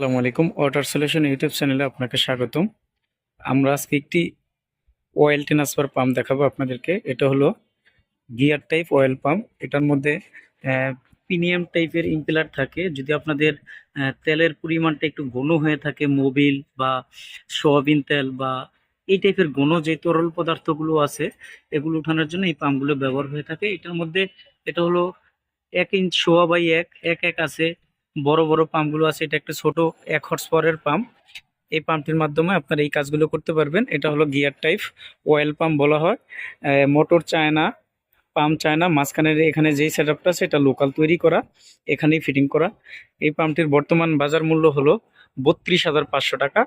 আসসালামু আলাইকুম। Water solution YouTube চ্যানেলে আপনাকে স্বাগতম। আমরা আজকে একটি অয়েল ট্রান্সফার পাম্প দেখাবো আপনাদেরকে। এটা হলো গিয়ার টাইপ অয়েল পাম্প এটার মধ্যে প্রিমিয়াম টাইপের ইম্পেলার থাকে। যদি আপনাদের তেলের পরিমাণটা একটু ঘন হয়ে থাকে মোবিল বা সোয়াবিন তেল বা এই টাইপের ঘন যে তরল পদার্থগুলো আছে, এগুলো উঠানোর জন্য এই পাম্পগুলো ব্যবহার হয়ে থাকে। এটার মধ্যে, এটা হলো এক ইঞ্চ সোয়া বাই এক এক এক আছে। বড় বড় পাম্পগুলো আছে, এটা একটা ছোট এক হর্স পাওয়ারের পাম্প। এই পাম্পটির মাধ্যমে আপনারা এই কাজগুলো করতে পারবেন। এটা হলো গিয়ার টাইপ অয়েল পাম্প বলা হয়। মোটর চায় না পাম্প চায় না মাঝখানের এখানে যেই সেট আপটা আছে, এটা লোকাল তৈরি করা, এখানেই ফিটিং করা। এই পাম্পটির বর্তমান বাজার মূল্য হলো বত্রিশ হাজার পাঁচশো টাকা।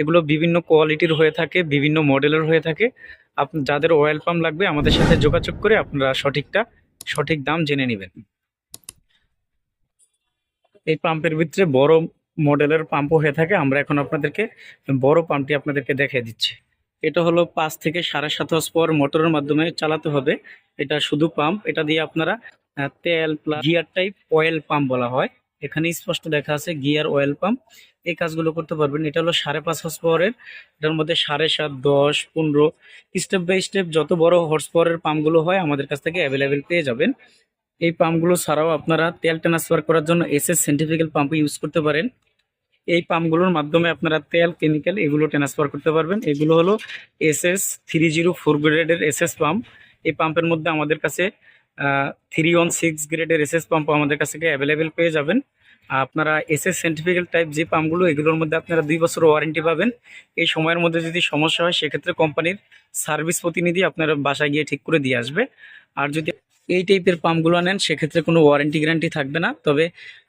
এগুলো বিভিন্ন কোয়ালিটির হয়ে থাকে, বিভিন্ন মডেলের হয়ে থাকে। যাদের অয়েল পাম্প লাগবে, আমাদের সাথে যোগাযোগ করে আপনারা সঠিকটা, সঠিক দাম জেনে নেবেন। এই পাম্পের ভিতরে বড় মডেলের পাম্পও হয়ে থাকে। আমরা এখন আপনাদেরকে বড় পাম্পটি আপনাদেরকে দেখিয়ে দিচ্ছি। এটা হলো পাঁচ থেকে সাড়ে সাত পর মোটরের মাধ্যমে চালাতে হবে। এটা শুধু পাম্প, এটা দিয়ে আপনারা তেল গিয়ার টাইপ অয়েল পাম্প বলা হয়। এখানে স্পষ্ট দেখা আছে গিয়ার অয়েল পাম্প এই কাজগুলো করতে পারবেন। এটা হলো সাড়ে পাঁচ হর্স পাওয়ারের এটার মধ্যে সাড়ে সাত, দশ, পনেরো স্টেপ বাই স্টেপ যত বড় হর্স পাওয়ারের পাম্পগুলো হয়, আমাদের কাছ থেকে অ্যাভেলেবেল পেয়ে যাবেন। এই পাম্পগুলো ছাড়াও আপনারা তেল ট্রান্সফার করার জন্য এসএস সেন্টিফিক্যাল পাম্প ইউজ করতে পারেন। এই পাম্পগুলোর মাধ্যমে আপনারা তেল কেমিক্যাল এগুলো ট্রান্সফার করতে পারবেন। এগুলো হলো এসএস থ্রি জিরো ফোর গ্রেডের এসএস পাম্প এই পাম্পের মধ্যে আমাদের কাছে থ্রি ওয়ান সিক্স গ্রেডের এসএস পাম্প আমাদের কাছে অ্যাভেলেবেল পেয়ে যাবেন। আপনারা এসএস সেন্টিফিক্যাল টাইপ যে পাম্পগুলো, এগুলোর মধ্যে আপনারা দুই বছর ওয়ারেন্টি পাবেন। এই সময়ের মধ্যে যদি সমস্যা হয়, সেক্ষেত্রে কোম্পানির সার্ভিস প্রতিনিধি আপনারা বাসায় গিয়ে ঠিক করে দিয়ে আসবে। আর যদি এই টাইপের পাম্পগুলো নেন, সেক্ষেত্রে কোনো ওয়ারেন্টি গ্যারান্টি থাকবে না। তবে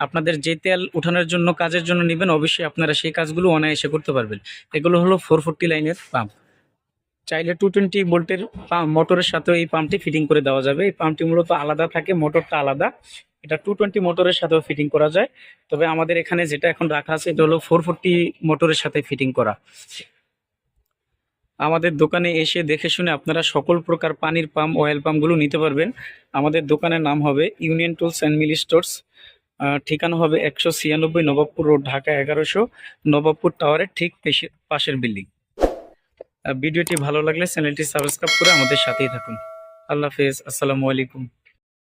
আপনাদের যে তেল উঠানোর জন্য, কাজের জন্য নেবেন, অবশ্যই আপনারা সেই কাজগুলো অনায়াসে করতে পারবেন। এগুলো হলো ফোর ফোরটি লাইনের পাম্প চাইলে টু টোয়েন্টি ভোল্টের মোটরের সাথেও এই পাম্পটি ফিটিং করে দেওয়া যাবে। এই পাম্পটি মূলত আলাদা থাকে, মোটরটা আলাদা। এটা টু টোয়েন্টি মোটরের সাথেও ফিটিং করা যায়। তবে আমাদের এখানে যেটা এখন রাখা আছে, এটা হলো ফোর ফোরটি মোটরের সাথে ফিটিং করা। আমাদের দোকানে এসে দেখে শুনে আপনারা সকল প্রকার পানির পাম্প অয়েল পাম্পগুলো নিতে পারবেন। আমাদের দোকানের নাম হবে ইউনিয়ন টুলস অ্যান্ড মিলি স্টোর্স ঠিকানা হবে একশো ছিয়ানব্বই নবাবপুর রোড, ঢাকা এগারোশো, নবাবপুর টাওয়ারের ঠিক পেশের বিল্ডিং। ভিডিওটি ভালো লাগলে চ্যানেলটি সাবস্ক্রাইব করে আমাদের সাথেই থাকুন। আল্লাহ হাফেজ, আসসালামু আলাইকুম।